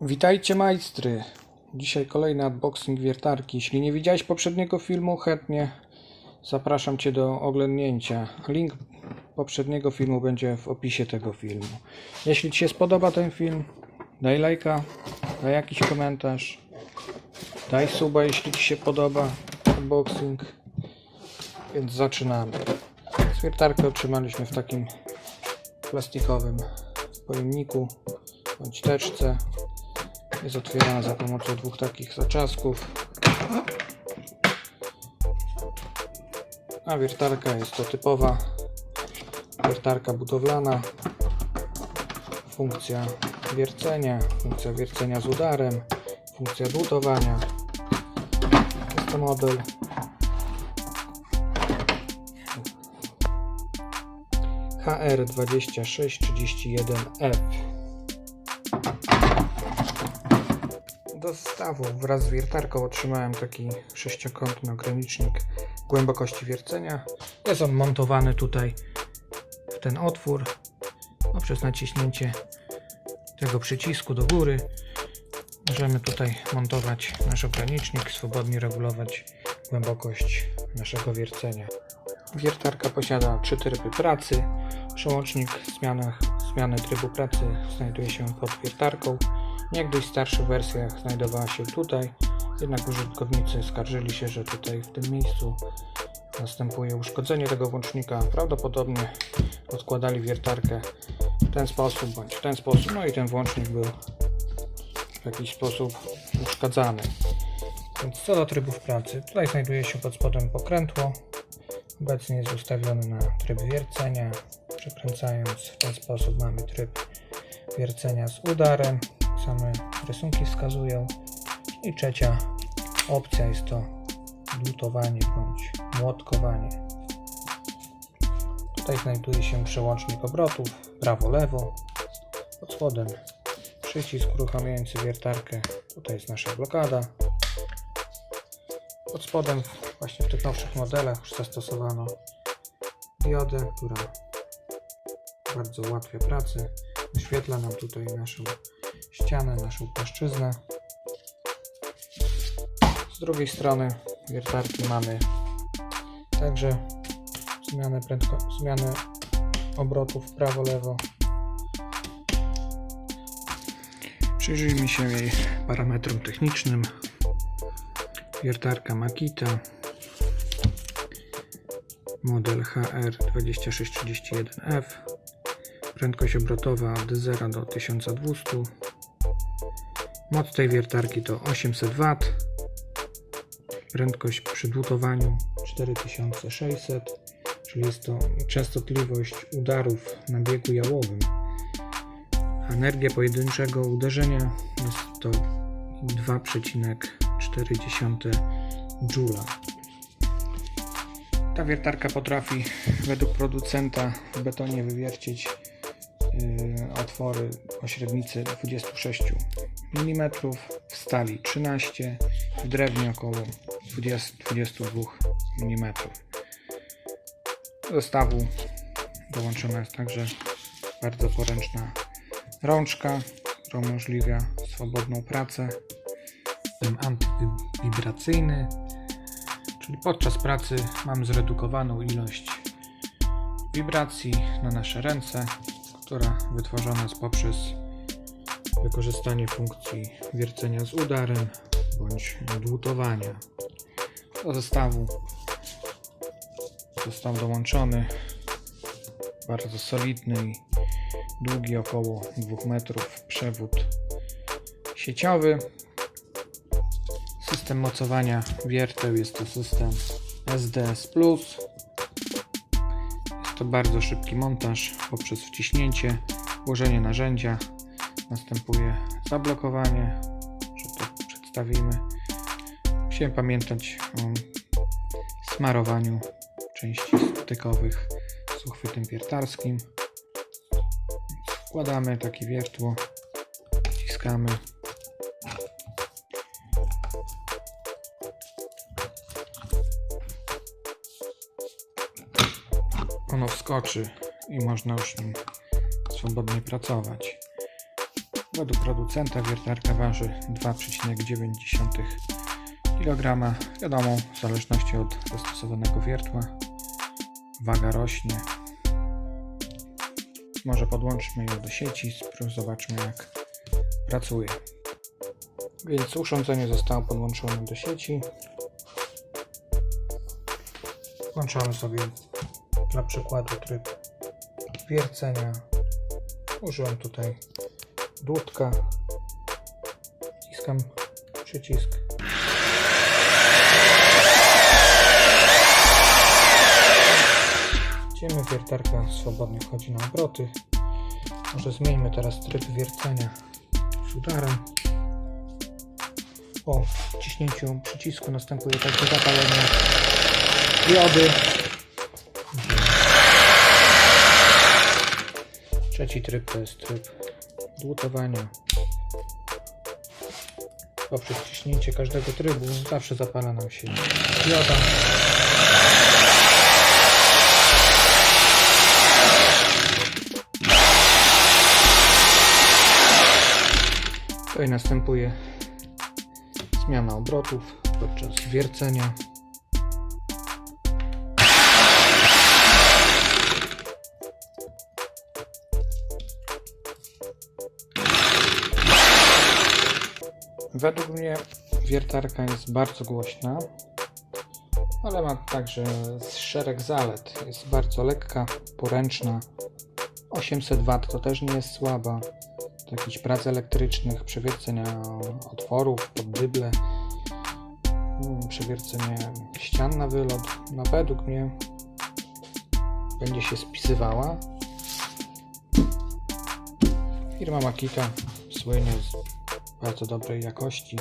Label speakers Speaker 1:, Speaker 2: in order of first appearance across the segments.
Speaker 1: Witajcie majstry. Dzisiaj kolejny unboxing wiertarki. Jeśli nie widziałeś poprzedniego filmu, chętnie zapraszam Cię do oglądnięcia. Link poprzedniego filmu będzie w opisie tego filmu. Jeśli Ci się spodoba ten film, daj lajka, daj jakiś komentarz, daj suba, jeśli Ci się podoba unboxing. Więc zaczynamy. Wiertarkę otrzymaliśmy w takim plastikowym pojemniku bądź teczce. Jest otwierana za pomocą dwóch takich zaczasków. A wiertarka jest to typowa wiertarka budowlana. Funkcja wiercenia, funkcja wiercenia z udarem, funkcja dłutowania. Jest to model HR2631F. Do zestawu wraz z wiertarką otrzymałem taki sześciokątny ogranicznik głębokości wiercenia. Jest on montowany tutaj w ten otwór poprzez naciśnięcie tego przycisku do góry. Możemy tutaj montować nasz ogranicznik, swobodnie regulować głębokość naszego wiercenia. Wiertarka posiada trzy tryby pracy. Przełącznik zmiany, zmiany trybu pracy znajduje się pod wiertarką. Niegdyś w starszych wersjach znajdowała się tutaj, jednak użytkownicy skarżyli się, że tutaj w tym miejscu następuje uszkodzenie tego włącznika. Prawdopodobnie odkładali wiertarkę w ten sposób bądź w ten sposób, no i ten włącznik był w jakiś sposób uszkadzany. Więc co do trybów pracy, tutaj znajduje się pod spodem pokrętło. Obecnie jest ustawiony na tryb wiercenia. Przekręcając w ten sposób mamy tryb wiercenia z udarem. Same rysunki wskazują. I trzecia opcja jest to dłutowanie bądź młotkowanie. Tutaj znajduje się przełącznik obrotów prawo-lewo. Pod spodem przycisk uruchamiający wiertarkę. Tutaj jest nasza blokada. Pod spodem właśnie w tych nowszych modelach już zastosowano diodę, która bardzo ułatwia pracę. Wyświetla nam tutaj naszą ścianę, naszą płaszczyznę. Z drugiej strony wiertarki mamy także zmianę, prędko, zmianę obrotów prawo-lewo. Przyjrzyjmy się jej parametrom technicznym. Wiertarka Makita model HR2631F prędkość obrotowa od 0 do 1200 moc tej wiertarki to 800 W prędkość przy dłutowaniu 4600 czyli jest to częstotliwość udarów na biegu jałowym energia pojedynczego uderzenia jest to 2,4 Joule. Ta wiertarka potrafi według producenta w betonie wywiercić yy, otwory o średnicy 26 mm, w stali 13, w drewnie około 20-22 mm. Do zestawu dołączona jest także bardzo poręczna rączka, która umożliwia swobodną pracę. System antywibracyjny, czyli podczas pracy mamy zredukowaną ilość wibracji na nasze ręce, która wytworzona jest poprzez wykorzystanie funkcji wiercenia z udarem bądź dłutowania. Do zestawu został dołączony bardzo solidny i długi około 2 metrów przewód sieciowy. System mocowania wierteł jest to system SDS Plus. Jest to bardzo szybki montaż poprzez wciśnięcie, włożenie narzędzia. Następuje zablokowanie, że to przedstawimy. Musimy pamiętać o smarowaniu części stykowych z uchwytem wiertarskim. Wkładamy takie wiertło, wciskamy. Ono wskoczy i można już nim swobodnie pracować. Według producenta wiertarka waży 2,9 kg. Wiadomo, w zależności od zastosowanego wiertła waga rośnie. Może podłączmy ją do sieci, zobaczmy jak pracuje. Więc urządzenie zostało podłączone do sieci. Włączamy sobie dla przykładu tryb wiercenia. Użyłem tutaj dłutka. Wciskam przycisk. Widzimy, wiertarka swobodnie wchodzi na obroty. Może zmieńmy teraz tryb wiercenia z. Po wciśnięciu przycisku następuje także zapalenie diody. Trzeci tryb to jest tryb dłutowania. Poprzez wciśnięcie każdego trybu zawsze zapala nam się dioda. Tutaj następuje zmiana obrotów podczas wiercenia. Według mnie wiertarka jest bardzo głośna, ale ma także szereg zalet. Jest bardzo lekka, poręczna. 800 W to też nie jest słaba. Do jakichś prac elektrycznych, przewiercenia otworów, poddyble, mm, przewiercenie ścian na wylot. No według mnie będzie się spisywała. Firma Makita słynie bardzo dobrej jakości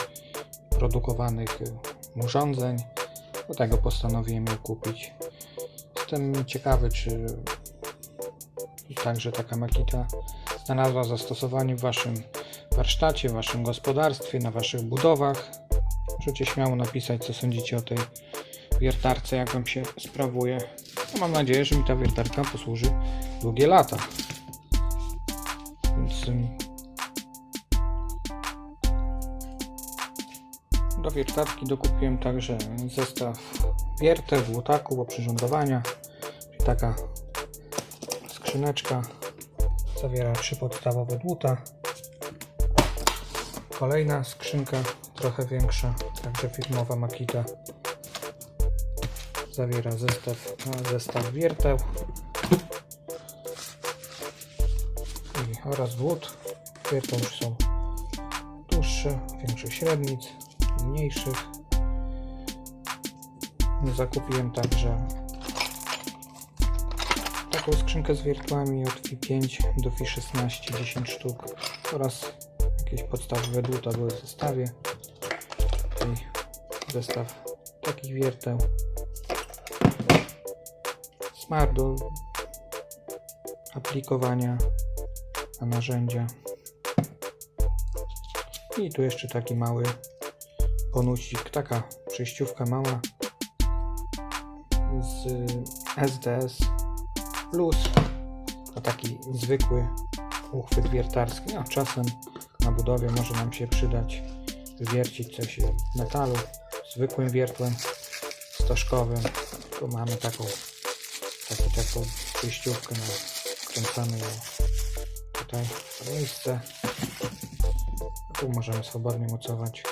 Speaker 1: produkowanych y, urządzeń. Dlatego postanowiłem ją kupić. Jestem ciekawy, czy także taka Makita znalazła zastosowanie w Waszym warsztacie, w Waszym gospodarstwie, na Waszych budowach. Możecie śmiało napisać, co sądzicie o tej wiertarce, jak Wam się sprawuje. No, mam nadzieję, że mi ta wiertarka posłuży długie lata. Do wiertarki dokupiłem także zestaw wierteł, łutaków, oprzyrządowania, czyli taka skrzyneczka zawiera trzy podstawowe dłuta. Kolejna skrzynka, trochę większa, także firmowa Makita. Zawiera zestaw, zestaw wierteł oraz dłut. Wierteł już są dłuższe, większych średnic, mniejszych. Zakupiłem także taką skrzynkę z wiertłami od FI5 do FI16 10 sztuk oraz jakieś podstawowe dłuta były w zestawie. I zestaw takich wierteł. Smart do aplikowania na narzędzia. I tu jeszcze taki mały taka przejściówka mała z SDS plus to taki zwykły uchwyt wiertarski. No, czasem na budowie może nam się przydać wywiercić coś w metalu zwykłym wiertłem stożkowym. Tu mamy taką, taką, taką przejściówkę, no, wkręcamy ją tutaj w miejsce. Tu możemy swobodnie mocować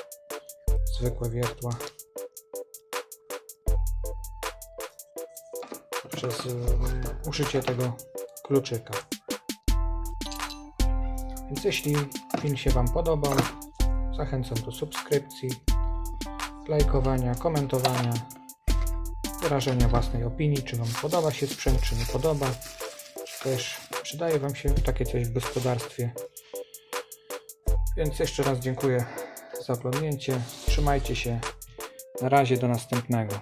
Speaker 1: zwykłe wiertła przez y, użycie tego kluczyka. Więc jeśli film się Wam podobał, zachęcam do subskrypcji, lajkowania, komentowania, wyrażenia własnej opinii, czy Wam podoba się sprzęt, czy nie podoba, czy też przydaje Wam się takie coś w gospodarstwie. Więc jeszcze raz dziękuję za oglądnięcie. Trzymajcie się. Na razie do następnego.